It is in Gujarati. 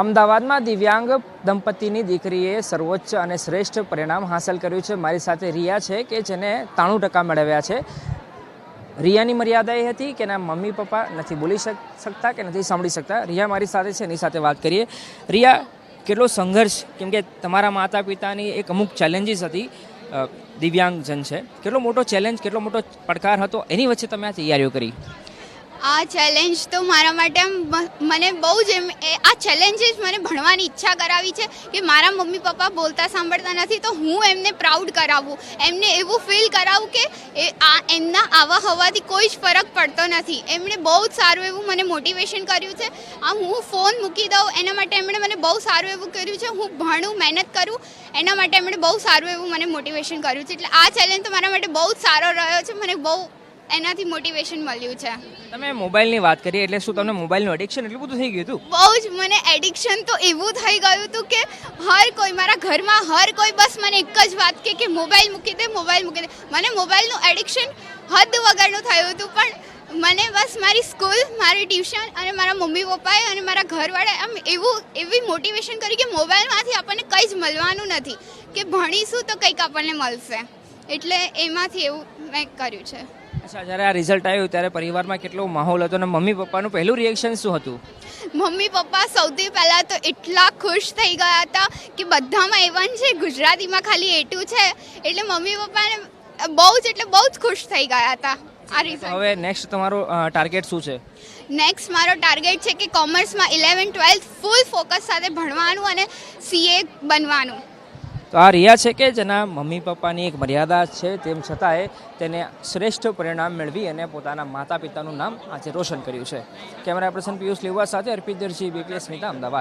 અમદાવાદમાં દિવ્યાંગ દંપતીની દીકરીએ સર્વોચ્ચ અને શ્રેષ્ઠ પરિણામ હાંસલ કર્યું છે. મારી સાથે રિયા છે કે જેને ત્રાણું ટકા મેળવ્યા છે. રિયાની મર્યાદા એ હતી કે એના મમ્મી પપ્પા નથી બોલી શક- શકતા કે નથી સાંભળી શકતા. રિયા મારી સાથે છે, એની સાથે વાત કરીએ. રિયા, કેટલો સંઘર્ષ, કેમ કે તમારા માતા પિતાની એક અમુક ચેલેન્જીસ હતી દિવ્યાંગજન છે. કેટલો મોટો ચેલેન્જ કેટલો મોટો પડકાર હતો, એની વચ્ચે તમે આ તૈયારીઓ કરી. આ ચેલેન્જ તો મારા માટે મને બહુ જ એમ આ ચેલેન્જીસ મને ભણવાની ઈચ્છા કરાવી છે કે મારા મમ્મી પપ્પા બોલતા સાંભળતા નથી તો હું એમને પ્રાઉડ કરાવું. એમને એવું ફીલ કરાવું કે એ, આ, એમના આવા હોવાથી કોઈ જ ફરક પડતો નથી. એમણે બહુ જ સારું એવું મને મોટિવેશન કર્યું છે. આ હું ફોન મૂકી દઉં એના માટે એમણે મને બહુ સારું એવું કર્યું છે. હું ભણું, મહેનત કરું એના માટે એમણે બહુ સારું એવું મને મોટિવેશન કર્યું છે. એટલે આ ચેલેન્જ તો મારા માટે બહુ જ સારો રહ્યો છે. મને બહુ એનાથી મોટિવેશન મળ્યું છે. તમે મોબાઈલની વાત કરી એટલે શું તમને મોબાઈલનું એડિક્શન એટલું બધું થઈ ગયું હતું? બહુ જ મને એડિક્શન તો એવું થઈ ગયું હતું કે હર કોઈ મારા ઘરમાં હર કોઈ બસ મને એક જ વાત કે કે મોબાઈલ મૂકી દે મોબાઈલ મૂકી દે. મને મોબાઈલનું એડિક્શન હદ વગરનું થયું હતું પણ મને બસ મારી સ્કૂલ મારી ટ્યુશન અને મારા મમ્મી પપ્પાએ અને મારા ઘરવાળાએ આમ એવું એવી મોટિવેશન કરી કે મોબાઈલમાંથી આપણને કંઈ જ મળવાનું નથી. કે ભણીશું તો કંઈક આપણને મળશે. એટલે એમાંથી એવું મેં કર્યું છે. અચ્છા જ્યારે આ રિઝલ્ટ આવ્યું ત્યારે પરિવારમાં કેટલો માહોલ હતો અને મમ્મી પપ્પાનું પહેલું રિએક્શન શું હતું? મમ્મી પપ્પા સૌથી પહેલાં તો એટલા ખુશ થઈ ગયા હતા કે બધામાં એવન છે ગુજરાતીમાં ખાલી એટું છે એટલે મમ્મી પપ્પાને બહુ જ એટલે બહુ જ ખુશ થઈ ગયા હતા. આ રિઝલ્ટ હવે નેક્સ્ટ તમારો ટાર્ગેટ શું છે? નેક્સ્ટ મારો ટાર્ગેટ છે કે કોમર્સમાં ઇલેવન ટ્વેલ્થ ફૂલ ફોકસ સાથે ભણવાનું અને સીએ બનવાનું. તો આ રિયા છે કે જેના મમ્મી પપ્પાની એક મર્યાદા છે, તેમ છતાંય તેને શ્રેષ્ઠ પરિણામ મેળવી અને પોતાના માતા પિતાનું નામ આજે રોશન કર્યું છે. કેમેરા પર્સન પિયુષ લેવા સાથે અર્પિત દરજી બીપીએસ સ્મિતા અમદાવાદ.